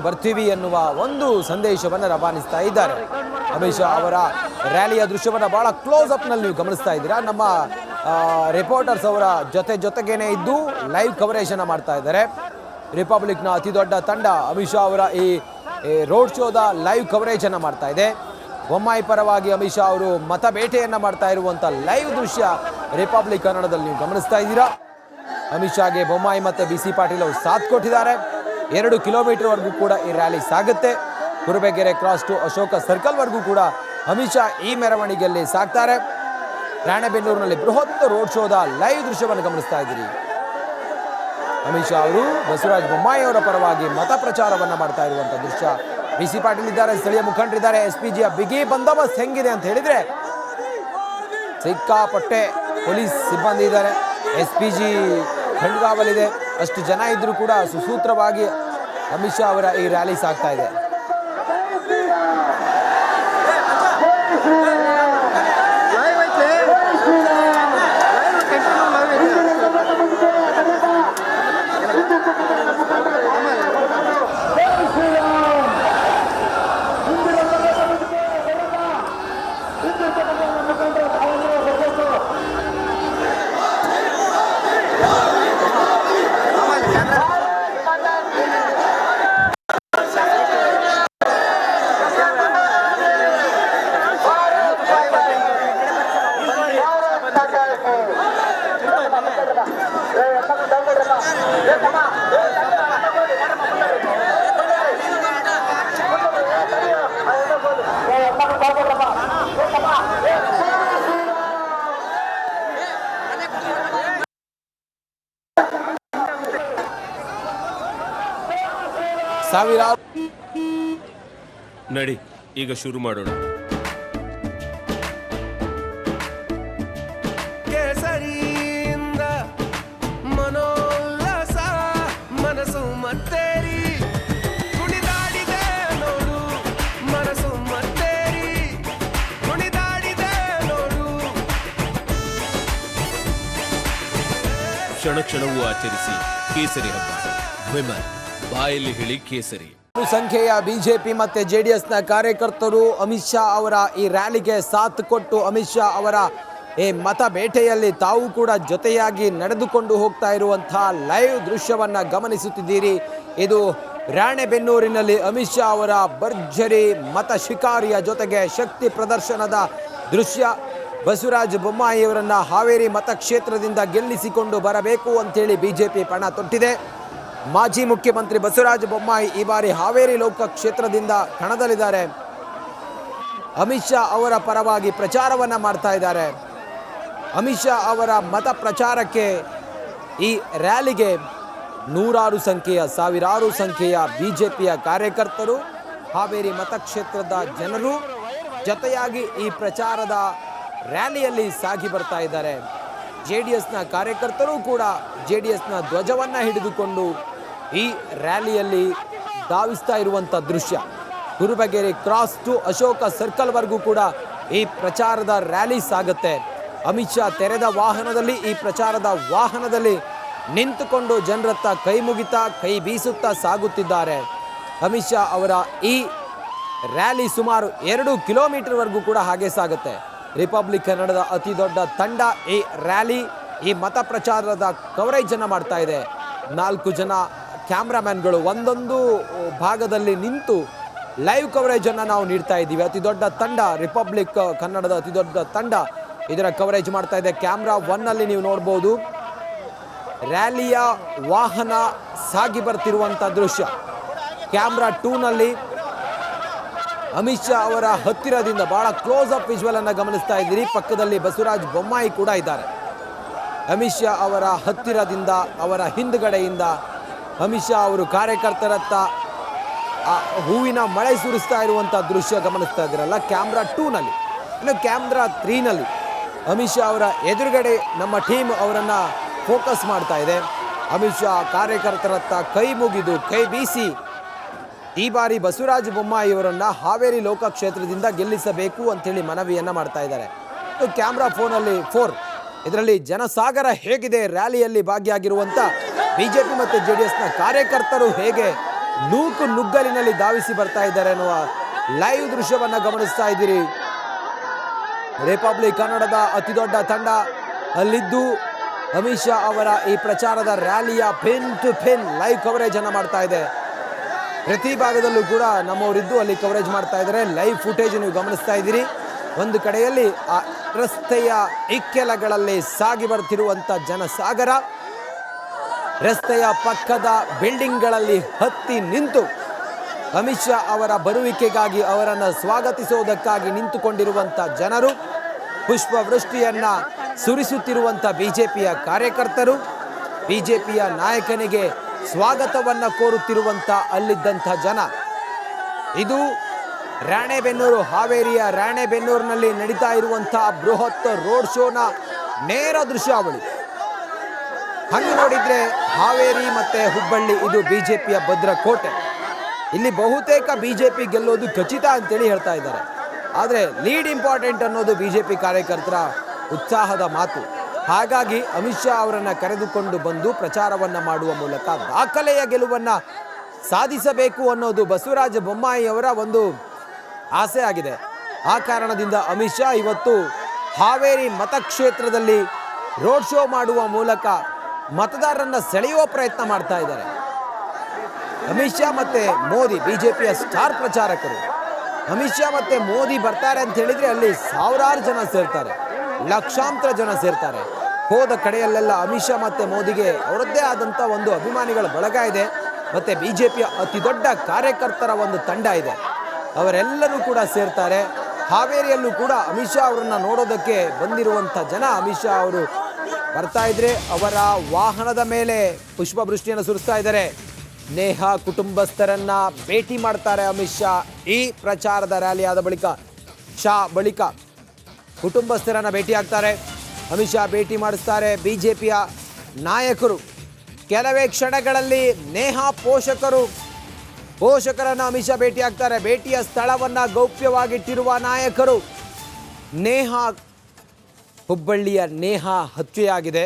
ಬರ್ತೀವಿ ಎನ್ನುವ ಒಂದು ಸಂದೇಶವನ್ನು ರವಾನಿಸ್ತಾ ಇದ್ದಾರೆ. ಅಮಿತ್ ಶಾ ಅವರ ರ್ಯಾಲಿಯ ದೃಶ್ಯವನ್ನು ಬಹಳ ಕ್ಲೋಸ್ ಅಪ್ನಲ್ಲಿ ನೀವು ಗಮನಿಸ್ತಾ ಇದ್ದೀರಾ. ನಮ್ಮ ರಿಪೋರ್ಟರ್ಸ್ ಅವರ ಜೊತೆ ಜೊತೆಗೇನೆ ಇದ್ದು ಲೈವ್ ಕವರೇಜ್ ಅನ್ನ ಮಾಡ್ತಾ ಇದ್ದಾರೆ. ರಿಪಬ್ಲಿಕ್ನ ಅತಿ ದೊಡ್ಡ ತಂಡ ಅಮಿತ್ ಶಾ ಅವರ ಈ ರೋಡ್ ಶೋದ ಲೈವ್ ಕವರೇಜ್ ಅನ್ನ ಮಾಡ್ತಾ ಇದೆ. ಬೊಮ್ಮಾಯಿ ಪರವಾಗಿ ಅಮಿತ್ ಶಾ ಅವರು ಮತ ಬೇಟೆಯನ್ನ ಮಾಡ್ತಾ ಇರುವಂಥ ಲೈವ್ ದೃಶ್ಯ ರಿಪಬ್ಲಿಕ್ ಕನ್ನಡದಲ್ಲಿ ನೀವು ಗಮನಿಸ್ತಾ ಇದ್ದೀರಾ. ಅಮಿತ್ ಶಾಗೆ ಬೊಮ್ಮಾಯಿ ಮತ್ತು ಬಿ ಸಿ ಪಾಟೀಲ್ ಅವರು ಸಾಥ್ ಕೊಟ್ಟಿದ್ದಾರೆ. ಎರಡು ಕಿಲೋಮೀಟರ್ವರೆಗೂ ಕೂಡ ಈ ರ್ಯಾಲಿ ಸಾಗುತ್ತೆ. ಕುರುಬೆಗೆರೆ ಕ್ರಾಸ್ ಟು ಅಶೋಕ ಸರ್ಕಲ್ವರೆಗೂ ಕೂಡ ಅಮಿತ್ ಶಾ ಈ ಮೆರವಣಿಗೆಯಲ್ಲಿ ಸಾಕ್ತಾರೆ. ರಾಣೆಬೆನ್ನೂರಿನಲ್ಲಿ ಬೃಹತ್ ರೋಡ್ ಶೋದ ಲೈವ್ ದೃಶ್ಯವನ್ನು ಗಮನಿಸ್ತಾ ಇದ್ದೀರಿ. ಅಮಿತ್ ಶಾ ಅವರು ಬಸವರಾಜ ಬೊಮ್ಮಾಯಿ ಅವರ ಪರವಾಗಿ ಮತ ಪ್ರಚಾರವನ್ನು ಮಾಡ್ತಾ ಇರುವಂಥ ದೃಶ್ಯ. ಬಿ ಸಿ ಪಾಟೀಲ್ ಇದ್ದಾರೆ, ಸ್ಥಳೀಯ ಮುಖಂಡರಿದ್ದಾರೆ, ಎಸ್ ಪಿ ಜಿಯ ಬಿಗಿ ಬಂದೋಬಸ್ತ್ ಹೆಂಗಿದೆ ಅಂತ ಹೇಳಿದ್ರೆ ಸಿಕ್ಕಾಪಟ್ಟೆ ಪೊಲೀಸ್ ಸಿಬ್ಬಂದಿ ಇದ್ದಾರೆ. ಎಸ್ ಪಿ ಜಿ ಅಷ್ಟು ಜನ ಇದ್ದರೂ ಕೂಡ ಸುಸೂತ್ರವಾಗಿ ಅಮಿತ್ ಶಾ ಅವರ ಈ ರ್ಯಾಲಿ ಸಾಗ್ತಾ ಇದೆ ಲೈವ್ ಐತೆ ಲೈವ್ ಕಂಟಿನ್ಯೂ ಲೈವ್ ಐತೆ ಸಾವಿರಾರು ನಡಿ ಈಗ ಶುರು ಮಾಡೋಣ. ಕ್ಷಣ ಕ್ಷಣವೂ ಆಚರಿಸಿ ಕೇಸರಿ ಹಬ್ಬ. ವಿಮಲ್, ಬಾಯಲ್ಲಿ ಹೇಳಿ ಕೇಸರಿ. ಸಂಖ್ಯೆಯ ಬಿಜೆಪಿ ಮತ್ತೆ ಜೆಡಿಎಸ್ನ ಕಾರ್ಯಕರ್ತರು ಅಮಿತ್ ಶಾ ಅವರ ಈ ರ್ಯಾಲಿಗೆ ಸಾಥ್ ಕೊಟ್ಟು ಅಮಿತ್ ಶಾ ಅವರ ಈ ಮತ ಬೇಟೆಯಲ್ಲಿ ತಾವು ಕೂಡ ಜೊತೆಯಾಗಿ ನಡೆದುಕೊಂಡು ಹೋಗ್ತಾ ಇರುವಂತಹ ಲೈವ್ ದೃಶ್ಯವನ್ನ ಗಮನಿಸುತ್ತಿದ್ದೀರಿ. ಇದು ರಾಣೆಬೆನ್ನೂರಿನಲ್ಲಿ ಅಮಿತ್ ಶಾ ಅವರ ಭರ್ಜರಿ ಮತ ಶಿಕಾರಿಯ ಜೊತೆಗೆ ಶಕ್ತಿ ಪ್ರದರ್ಶನದ ದೃಶ್ಯ. ಬಸವರಾಜ ಬೊಮ್ಮಾಯಿಯವರನ್ನು ಹಾವೇರಿ ಮತಕ್ಷೇತ್ರದಿಂದ ಗೆಲ್ಲಿಸಿಕೊಂಡು ಬರಬೇಕು ಅಂತೇಳಿ ಬಿಜೆಪಿ ಪಣ ತೊಟ್ಟಿದೆ. ಮಾಜಿ ಮುಖ್ಯಮಂತ್ರಿ ಬಸವರಾಜ ಬೊಮ್ಮಾಯಿ ಈ ಬಾರಿ ಹಾವೇರಿ ಲೋಕ ಕ್ಷೇತ್ರದಿಂದ ಕಣದಲ್ಲಿದ್ದಾರೆ. ಅಮಿತ್ ಶಾ ಅವರ ಪರವಾಗಿ ಪ್ರಚಾರವನ್ನು ಮಾಡ್ತಾ ಇದ್ದಾರೆ. ಅಮಿತ್ ಶಾ ಅವರ ಮತ ಪ್ರಚಾರಕ್ಕೆ ಈ ರ್ಯಾಲಿಗೆ ನೂರಾರು ಸಂಖ್ಯೆಯ, ಸಾವಿರಾರು ಸಂಖ್ಯೆಯ ಬಿ ಜೆ ಪಿಯ ಕಾರ್ಯಕರ್ತರು, ಹಾವೇರಿ ಮತಕ್ಷೇತ್ರದ ಜನರು ಜೊತೆಯಾಗಿ ಈ ಪ್ರಚಾರದ ರ್ಯಾಲಿಯಲ್ಲಿ ಸಾಗಿ ಬರ್ತಾ ಇದ್ದಾರೆ. ಜೆ ಡಿ ಎಸ್ನ ಕಾರ್ಯಕರ್ತರು ಕೂಡ ಜೆ ಡಿ ಎಸ್ನ ಧ್ವಜವನ್ನು ಹಿಡಿದುಕೊಂಡು ಈ ರ್ಯಾಲಿಯಲ್ಲಿ ಧಾವಿಸ್ತಾ ಇರುವಂಥ ದೃಶ್ಯ. ಗುರುಬಗೇರಿ ಕ್ರಾಸ್ ಟು ಅಶೋಕ ಸರ್ಕಲ್ವರೆಗೂ ಕೂಡ ಈ ಪ್ರಚಾರದ ರ್ಯಾಲಿ ಸಾಗುತ್ತೆ. ಅಮಿತ್ ಶಾ ತೆರೆದ ವಾಹನದಲ್ಲಿ ಈ ಪ್ರಚಾರದ ವಾಹನದಲ್ಲಿ ನಿಂತುಕೊಂಡು ಜನರತ್ತ ಕೈ ಮುಗಿತಾ ಕೈ ಬೀಸುತ್ತಾ ಸಾಗುತ್ತಿದ್ದಾರೆ. ಅಮಿತ್ ಶಾ ಅವರ ಈ ರ್ಯಾಲಿ ಸುಮಾರು ಎರಡು ಕಿಲೋಮೀಟರ್ವರೆಗೂ ಕೂಡ ಹಾಗೆ ಸಾಗುತ್ತೆ. ರಿಪಬ್ಲಿಕ್ ಕನ್ನಡದ ಅತಿ ದೊಡ್ಡ ತಂಡ ಈ ರ್ಯಾಲಿ, ಈ ಮತ ಪ್ರಚಾರದ ಕವರೇಜ್ ಅನ್ನ ಮಾಡ್ತಾ ಇದೆ. ನಾಲ್ಕು ಜನ ಕ್ಯಾಮ್ರಾಮ್ಯಾನ್ಗಳು ಒಂದೊಂದು ಭಾಗದಲ್ಲಿ ನಿಂತು ಲೈವ್ ಕವರೇಜ್ ಅನ್ನ ನಾವು ನೀಡ್ತಾ ಇದ್ದೀವಿ. ಅತಿ ದೊಡ್ಡ ತಂಡ, ರಿಪಬ್ಲಿಕ್ ಕನ್ನಡದ ಅತಿ ದೊಡ್ಡ ತಂಡ ಇದರ ಕವರೇಜ್ ಮಾಡ್ತಾ ಇದೆ. ಕ್ಯಾಮ್ರಾ ಒನ್ನಲ್ಲಿ ನೀವು ನೋಡ್ಬೋದು. ರ್ಯಾಲಿಯ ವಾಹನ ಸಾಗಿ ಬರ್ತಿರುವಂಥ ದೃಶ್ಯ. ಕ್ಯಾಮ್ರಾ ಟೂನಲ್ಲಿ ಅಮಿತ್ ಶಾ ಅವರ ಹತ್ತಿರದಿಂದ ಬಹಳ ಕ್ಲೋಸ್ ಅಪ್ ವಿಜುವಲ್ ಅನ್ನು ಗಮನಿಸ್ತಾ ಇದ್ದೀರಿ. ಪಕ್ಕದಲ್ಲಿ ಬಸವರಾಜ್ ಬೊಮ್ಮಾಯಿ ಕೂಡ ಇದ್ದಾರೆ. ಅಮಿತ್ ಶಾ ಅವರ ಹತ್ತಿರದಿಂದ, ಅವರ ಹಿಂದ್ಗಡೆಯಿಂದ ಅಮಿತ್ ಶಾ ಅವರು ಕಾರ್ಯಕರ್ತರತ್ತ, ಆ, ಹೂವಿನ ಮಳೆ ಸುರಿಸ್ತಾ ಇರುವಂಥ ದೃಶ್ಯ ಗಮನಿಸ್ತಾ ಇದ್ದೀರಲ್ಲ ಕ್ಯಾಮ್ರಾ ಟೂನಲ್ಲಿ ಇನ್ನು ಕ್ಯಾಮ್ರಾ ತ್ರೀನಲ್ಲಿ ಅಮಿತ್ ಶಾ ಅವರ ಎದುರುಗಡೆ ನಮ್ಮ ಟೀಮ್ ಅವರನ್ನು ಫೋಕಸ್ ಮಾಡ್ತಾ ಇದೆ. ಅಮಿತ್ ಶಾ ಕಾರ್ಯಕರ್ತರತ್ತ ಕೈ ಮುಗಿದು, ಕೈ ಬೀಸಿ ಈ ಬಾರಿ ಬಸವರಾಜ ಬೊಮ್ಮಾಯಿಯವರನ್ನ ಹಾವೇರಿ ಲೋಕ ಕ್ಷೇತ್ರದಿಂದ ಗೆಲ್ಲಿಸಬೇಕು ಅಂತೇಳಿ ಮನವಿಯನ್ನ ಮಾಡ್ತಾ ಇದ್ದಾರೆ. ಇದು ಕ್ಯಾಮ್ರಾ ಫೋನಲ್ಲಿ ಫೋರ್. ಇದರಲ್ಲಿ ಜನಸಾಗರ ಹೇಗಿದೆ, ರ್ಯಾಲಿಯಲ್ಲಿ ಭಾಗಿಯಾಗಿರುವಂತ ಬಿಜೆಪಿ ಮತ್ತು ಜೆ ಡಿ ಎಸ್ನ ಕಾರ್ಯಕರ್ತರು ಹೇಗೆ ನೂಕು ನುಗ್ಗಲಿನಲ್ಲಿ ಧಾವಿಸಿ ಬರ್ತಾ ಇದ್ದಾರೆ ಅನ್ನುವ ಲೈವ್ ದೃಶ್ಯವನ್ನ ಗಮನಿಸ್ತಾ ಇದ್ದೀರಿ. ರಿಪಬ್ಲಿಕ್ ಕನ್ನಡದ ಅತಿ ದೊಡ್ಡ ತಂಡ ಅಲ್ಲಿದ್ದು ಅಮಿತ್ ಅವರ ಈ ಪ್ರಚಾರದ ರ್ಯಾಲಿಯ pin to pin live coverage ಅನ್ನ ಮಾಡ್ತಾ ಇದೆ. ಪ್ರತಿ ಭಾಗದಲ್ಲೂ ಕೂಡ ನಮ್ಮವರಿದ್ದು ಅಲ್ಲಿ ಕವರೇಜ್ ಮಾಡ್ತಾ ಇದ್ದಾರೆ. ಲೈವ್ ಫುಟೇಜ್ ನೀವು ಗಮನಿಸ್ತಾ ಇದ್ದೀರಿ. ಒಂದು ಕಡೆಯಲ್ಲಿ ಆ ರಸ್ತೆಯ ಇಕ್ಕೆಲಗಳಲ್ಲಿ ಸಾಗಿ ಬರ್ತಿರುವಂಥ ಜನಸಾಗರ. ರಸ್ತೆಯ ಪಕ್ಕದ ಬಿಲ್ಡಿಂಗ್ಗಳಲ್ಲಿ ಹತ್ತಿ ನಿಂತು ಅಮಿತ್ ಶಾ ಅವರ ಬರುವಿಕೆಗಾಗಿ ಅವರನ್ನು ಸ್ವಾಗತಿಸುವುದಕ್ಕಾಗಿ ನಿಂತುಕೊಂಡಿರುವಂಥ ಜನರು, ಪುಷ್ಪವೃಷ್ಟಿಯನ್ನು ಸುರಿಸುತ್ತಿರುವಂಥ ಬಿ ಜೆ ಪಿಯ ಕಾರ್ಯಕರ್ತರು, ಬಿಜೆಪಿಯ ನಾಯಕನಿಗೆ ಸ್ವಾಗತವನ್ನ ಕೋರುತ್ತಿರುವಂಥ ಅಲ್ಲಿದ್ದಂಥ ಜನ. ಇದು ರಾಣೆಬೆನ್ನೂರು, ಹಾವೇರಿಯ ರಾಣೆಬೆನ್ನೂರಿನಲ್ಲಿ ನಡೀತಾ ಇರುವಂಥ ಬೃಹತ್ ರೋಡ್ ಶೋನ ನೇರ ದೃಶ್ಯಾವಳಿ. ಹಂಗೆ ನೋಡಿದರೆ ಹಾವೇರಿ ಮತ್ತೆ ಹುಬ್ಬಳ್ಳಿ ಇದು ಬಿಜೆಪಿಯ ಭದ್ರಕೋಟೆ. ಇಲ್ಲಿ ಬಹುತೇಕ ಬಿಜೆಪಿ ಗೆಲ್ಲೋದು ಖಚಿತ ಅಂತೇಳಿ ಹೇಳ್ತಾ ಇದ್ದಾರೆ. ಆದರೆ ಲೀಡ್ ಇಂಪಾರ್ಟೆಂಟ್ ಅನ್ನೋದು ಬಿಜೆಪಿ ಕಾರ್ಯಕರ್ತರ ಉತ್ಸಾಹದ ಮಾತು. ಹಾಗಾಗಿ ಅಮಿತ್ ಶಾ ಅವರನ್ನ ಕರೆದುಕೊಂಡು ಬಂದು ಪ್ರಚಾರವನ್ನ ಮಾಡುವ ಮೂಲಕ ದಾಖಲೆಯ ಗೆಲುವನ್ನ ಸಾಧಿಸಬೇಕು ಅನ್ನೋದು ಬಸವರಾಜ ಬೊಮ್ಮಾಯಿ ಅವರ ಒಂದು ಆಸೆ ಆಗಿದೆ. ಆ ಕಾರಣದಿಂದ ಅಮಿತ್ ಶಾ ಇವತ್ತು ಹಾವೇರಿ ಮತಕ್ಷೇತ್ರದಲ್ಲಿ ರೋಡ್ ಶೋ ಮಾಡುವ ಮೂಲಕ ಮತದಾರರನ್ನ ಸೆಳೆಯುವ ಪ್ರಯತ್ನ ಮಾಡ್ತಾ ಇದ್ದಾರೆ. ಅಮಿತ್ ಶಾ ಮತ್ತೆ ಮೋದಿ, ಬಿಜೆಪಿಯ ಸ್ಟಾರ್ ಪ್ರಚಾರಕರು. ಅಮಿತ್ ಶಾ ಮತ್ತೆ ಮೋದಿ ಬರ್ತಾರೆ ಅಂತ ಹೇಳಿದ್ರೆ ಅಲ್ಲಿ ಸಾವಿರಾರು ಜನ ಸೇರ್ತಾರೆ. ಲಕ್ಷಾಂತರ ಜನ ಸೇರ್ತಾರೆ. ಹೋದ ಕಡೆಯಲ್ಲೆಲ್ಲ ಅಮಿತ್ ಶಾ ಮತ್ತೆ ಮೋದಿಗೆ ಅವರದ್ದೇ ಆದಂಥ ಒಂದು ಅಭಿಮಾನಿಗಳ ಬಳಗ ಇದೆ. ಮತ್ತೆ ಬಿಜೆಪಿಯ ಅತಿ ದೊಡ್ಡ ಕಾರ್ಯಕರ್ತರ ಒಂದು ತಂಡ ಇದೆ. ಅವರೆಲ್ಲರೂ ಕೂಡ ಸೇರ್ತಾರೆ. ಹಾವೇರಿಯಲ್ಲೂ ಕೂಡ ಅಮಿತ್ ಶಾ ಅವರನ್ನು ನೋಡೋದಕ್ಕೆ ಬಂದಿರುವಂಥ ಜನ ಅಮಿತ್ ಶಾ ಅವರು ಬರ್ತಾ ಇದ್ರೆ ಅವರ ವಾಹನದ ಮೇಲೆ ಪುಷ್ಪವೃಷ್ಟಿಯನ್ನು ಸುರಿಸ್ತಾ ಇದ್ದಾರೆ. ನೇಹ ಕುಟುಂಬಸ್ಥರನ್ನ ಭೇಟಿ ಮಾಡ್ತಾರೆ ಅಮಿತ್ ಶಾ ಈ ಪ್ರಚಾರದ ರ್ಯಾಲಿ ಆದ ಬಳಿಕ. ಶಾ ಬಳಿಕ ಕುಟುಂಬಸ್ಥರನ್ನ ಭೇಟಿ ಆಗ್ತಾರೆ ಅಮಿತ್ ಶಾ ಭೇಟಿ ಮಾಡಿಸ್ತಾರೆ. ಬಿ ಜೆ ಪಿಯ ನಾಯಕರು. ಕೆಲವೇ ಕ್ಷಣಗಳಲ್ಲಿ ನೇಹಾ ಪೋಷಕರು, ಪೋಷಕರನ್ನು ಅಮಿತ್ ಶಾ ಭೇಟಿ ಆಗ್ತಾರೆ ಭೇಟಿಯ ಸ್ಥಳವನ್ನು ಗೌಪ್ಯವಾಗಿಟ್ಟಿರುವ ನಾಯಕರು. ನೇಹಾ, ಹುಬ್ಬಳ್ಳಿಯ ನೇಹಾ ಹತ್ಯೆಯಾಗಿದೆ.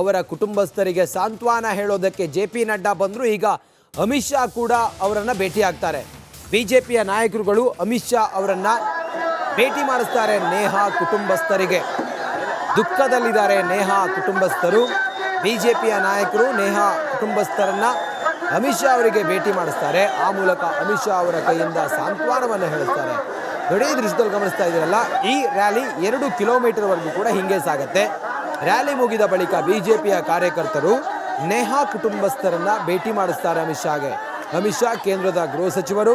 ಅವರ ಕುಟುಂಬಸ್ಥರಿಗೆ ಸಾಂತ್ವನ ಹೇಳೋದಕ್ಕೆ ಜೆ ಪಿ ನಡ್ಡಾ ಬಂದರು. ಈಗ ಅಮಿತ್ ಶಾ ಕೂಡ ಅವರನ್ನು ಭೇಟಿಯಾಗ್ತಾರೆ. ಬಿಜೆಪಿಯ ನಾಯಕರುಗಳು ಅಮಿತ್ ಶಾ ಅವರನ್ನ ಭೇಟಿ ಮಾಡಿಸ್ತಾರೆ ನೇಹಾ ಕುಟುಂಬಸ್ಥರಿಗೆ. ದುಃಖದಲ್ಲಿದ್ದಾರೆ ನೇಹಾ ಕುಟುಂಬಸ್ಥರು. ಬಿ ಜೆ ಪಿಯ ನಾಯಕರು ನೇಹಾ ಕುಟುಂಬಸ್ಥರನ್ನ ಅಮಿತ್ ಶಾ ಅವರಿಗೆ ಭೇಟಿ ಮಾಡಿಸ್ತಾರೆ. ಆ ಮೂಲಕ ಅಮಿತ್ ಶಾ ಅವರ ಕೈಯಿಂದ ಸಾಂತ್ವನವನ್ನು ಹೇಳುತ್ತಾರೆ ಗಡಿ ದೃಶ್ಯದಲ್ಲಿ ಗಮನಿಸ್ತಾ ಇದ್ದೀರಲ್ಲ, ಈ ರ್ಯಾಲಿ ಎರಡು ಕಿಲೋಮೀಟರ್ವರೆಗೂ ಕೂಡ ಹಿಂಗೆ ಸಾಗತ್ತೆ. ರ್ಯಾಲಿ ಮುಗಿದ ಬಳಿಕ ಬಿ ಜೆ ಪಿಯ ಕಾರ್ಯಕರ್ತರು ನೇಹಾ ಕುಟುಂಬಸ್ಥರನ್ನ ಭೇಟಿ ಮಾಡಿಸ್ತಾರೆ ಅಮಿತ್ ಶಾಗೆ. ಅಮಿತ್ ಶಾ ಕೇಂದ್ರದ ಗೃಹ ಸಚಿವರು,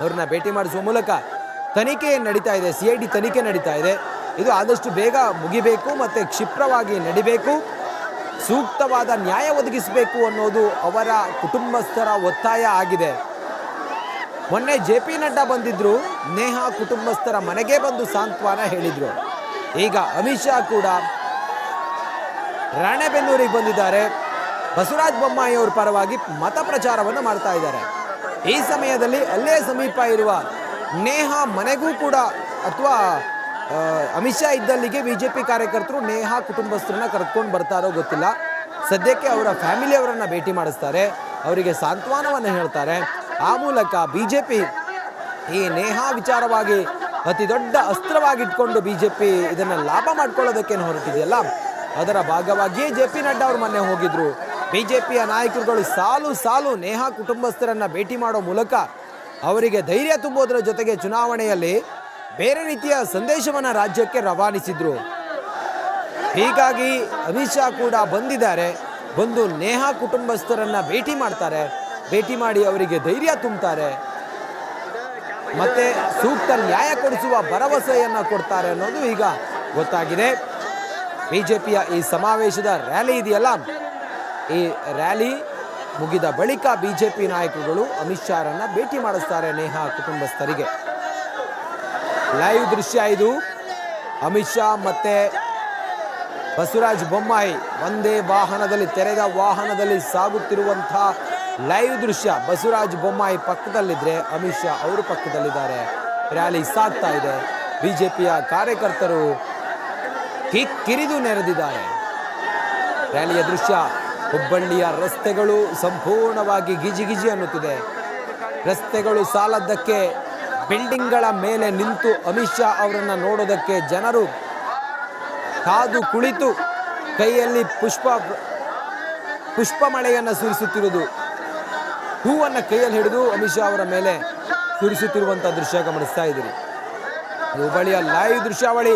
ಅವ್ರನ್ನ ಭೇಟಿ ಮಾಡಿಸುವ ಮೂಲಕ ತನಿಖೆ ನಡೀತಾ ಇದೆ, ಸಿ ಐ ಡಿ ತನಿಖೆ ನಡೀತಾ ಇದೆ. ಇದು ಆದಷ್ಟು ಬೇಗ ಮುಗಿಬೇಕು ಮತ್ತು ಕ್ಷಿಪ್ರವಾಗಿ ನಡಿಬೇಕು. ಸೂಕ್ತವಾದ ನ್ಯಾಯ ಒದಗಿಸಬೇಕು ಅನ್ನೋದು ಅವರ ಕುಟುಂಬಸ್ಥರ ಒತ್ತಾಯ ಆಗಿದೆ. ಮೊನ್ನೆ ಜೆ ಪಿ ನಡ್ಡಾ ಬಂದಿದ್ದರು ನೇಹಾ ಕುಟುಂಬಸ್ಥರ ಮನೆಗೆ ಬಂದು ಸಾಂತ್ವನ ಹೇಳಿದರು. ಈಗ ಅಮಿತ್ ಶಾ ಕೂಡ ರಾಣೆಬೆನ್ನೂರಿಗೆ ಬಂದಿದ್ದಾರೆ. ಬಸವರಾಜ ಬೊಮ್ಮಾಯಿ ಅವ್ರ ಪರವಾಗಿ ಮತ ಪ್ರಚಾರವನ್ನು ಮಾಡ್ತಾ ಇದ್ದಾರೆ. ಈ ಸಮಯದಲ್ಲಿ ಅಲ್ಲೇ ಸಮೀಪ ಇರುವ ನೇಹಾ ಮನೆಗೂ ಕೂಡ ಅಥವಾ ಅಮಿತ್ ಶಾ ಇದ್ದಲ್ಲಿಗೆ ಬಿ ಜೆ ಪಿ ಕಾರ್ಯಕರ್ತರು ನೇಹ ಕುಟುಂಬಸ್ಥರನ್ನ ಕರೆದುಕೊಂಡು ಬರ್ತಾರೋ ಗೊತ್ತಿಲ್ಲ. ಸದ್ಯಕ್ಕೆ ಅವರ ಫ್ಯಾಮಿಲಿಯವರನ್ನು ಭೇಟಿ ಮಾಡಿಸ್ತಾರೆ. ಅವರಿಗೆ ಸಾಂತ್ವನವನ್ನು ಹೇಳ್ತಾರೆ. ಆ ಮೂಲಕ ಬಿ ಜೆ ಪಿ ಈ ನೇಹ ವಿಚಾರವಾಗಿ ಅತಿ ದೊಡ್ಡ ಅಸ್ತ್ರವಾಗಿಟ್ಕೊಂಡು ಬಿ ಜೆ ಪಿ ಇದನ್ನು ಲಾಭ ಮಾಡ್ಕೊಳ್ಳೋದಕ್ಕೇನು ಹೊರಟಿದೆಯಲ್ಲ? ಅದರ ಭಾಗವಾಗಿಯೇ ಜೆ ಪಿ ನಡ್ಡಾ ಅವರು ಮೊನ್ನೆ ಹೋಗಿದ್ರು. ಪಿಯ ನಾಯಕರುಗಳು ಸಾಲು ಸಾಲು ನೇಹ ಕುಟುಂಬಸ್ಥರನ್ನು ಭೇಟಿ ಮಾಡೋ ಮೂಲಕ ಅವರಿಗೆ ಧೈರ್ಯ ತುಂಬೋದರ ಜೊತೆಗೆ ಚುನಾವಣೆಯಲ್ಲಿ ಬೇರೆ ರೀತಿಯ ಸಂದೇಶವನ್ನು ರಾಜ್ಯಕ್ಕೆ ರವಾನಿಸಿದ್ರು. ಹೀಗಾಗಿ ಅಮಿತ್ ಶಾ ಕೂಡ ಬಂದಿದ್ದಾರೆ. ಬಂದು ನೇಹಾ ಕುಟುಂಬಸ್ಥರನ್ನ ಭೇಟಿ ಮಾಡ್ತಾರೆ. ಭೇಟಿ ಮಾಡಿ ಅವರಿಗೆ ಧೈರ್ಯ ತುಂಬ್ತಾರೆ. ಮತ್ತೆ ಸೂಕ್ತ ನ್ಯಾಯ ಕೊಡಿಸುವ ಭರವಸೆಯನ್ನು ಕೊಡ್ತಾರೆ ಅನ್ನೋದು ಈಗ ಗೊತ್ತಾಗಿದೆ. ಬಿಜೆಪಿಯ ಈ ಸಮಾವೇಶದ ರ್ಯಾಲಿ ಇದೆಯಲ್ಲ? ಈ ರ್ಯಾಲಿ ಮುಗಿದ ಬಳಿಕ ಬಿಜೆಪಿ ನಾಯಕರುಗಳು ಅಮಿತ್ ಶಾರನ್ನ ಭೇಟಿ ಮಾಡಿಸ್ತಾರೆ ನೇಹಾ ಕುಟುಂಬಸ್ಥರಿಗೆ. ಲೈವ್ ದೃಶ್ಯ ಇದು. ಅಮಿತ್ ಶಾ ಮತ್ತೆ ಬಸವರಾಜ ಬೊಮ್ಮಾಯಿ ಒಂದೇ ವಾಹನದಲ್ಲಿ, ತೆರೆದ ವಾಹನದಲ್ಲಿ ಸಾಗುತ್ತಿರುವಂಥ ಲೈವ್ ದೃಶ್ಯ. ಬಸವರಾಜ ಬೊಮ್ಮಾಯಿ ಪಕ್ಕದಲ್ಲಿದ್ದರೆ ಅಮಿತ್ ಶಾ ಅವರು ಪಕ್ಕದಲ್ಲಿದ್ದಾರೆ. ರ್ಯಾಲಿ ಸಾಗ್ತಾ ಇದೆ. ಬಿಜೆಪಿಯ ಕಾರ್ಯಕರ್ತರು ಕಿಕ್ಕಿರಿದು ನೆರೆದಿದ್ದಾರೆ. ರ್ಯಾಲಿಯ ದೃಶ್ಯ. ಹುಬ್ಬಳ್ಳಿಯ ರಸ್ತೆಗಳು ಸಂಪೂರ್ಣವಾಗಿ ಗಿಜಿಗಿಜಿ ಅನ್ನುತ್ತಿದೆ. ರಸ್ತೆಗಳು ಸಾಲದ್ದಕ್ಕೆ ಬಿಲ್ಡಿಂಗ್ಗಳ ಮೇಲೆ ನಿಂತು ಅಮಿತ್ ಶಾ ಅವರನ್ನು ನೋಡೋದಕ್ಕೆ ಜನರು ಕಾದು ಕುಳಿತು ಕೈಯಲ್ಲಿ ಪುಷ್ಪ ಪುಷ್ಪ ಮಳೆಯನ್ನು ಸುರಿಸುತ್ತಿರುವುದು. ಹೂವನ್ನು ಕೈಯಲ್ಲಿ ಹಿಡಿದು ಅಮಿತ್ ಶಾ ಅವರ ಮೇಲೆ ಸುರಿಸುತ್ತಿರುವಂಥ ದೃಶ್ಯ ಗಮನಿಸ್ತಾ ಇದ್ದೀರಿ. ಹುಬ್ಬಳ್ಳಿಯ ಲೈವ್ ದೃಶ್ಯಾವಳಿ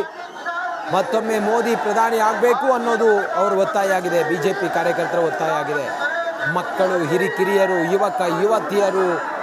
ಮತ್ತೊಮ್ಮೆ ಮೋದಿ ಪ್ರಧಾನಿ ಆಗಬೇಕು ಅನ್ನೋದು ಅವರ ಒತ್ತಾಯ ಆಗಿದೆ. ಬಿಜೆಪಿ ಕಾರ್ಯಕರ್ತರ ಒತ್ತಾಯ ಆಗಿದೆ. ಮಕ್ಕಳು, ಹಿರಿಕಿರಿಯರು, ಯುವಕ, ಯುವತಿಯರು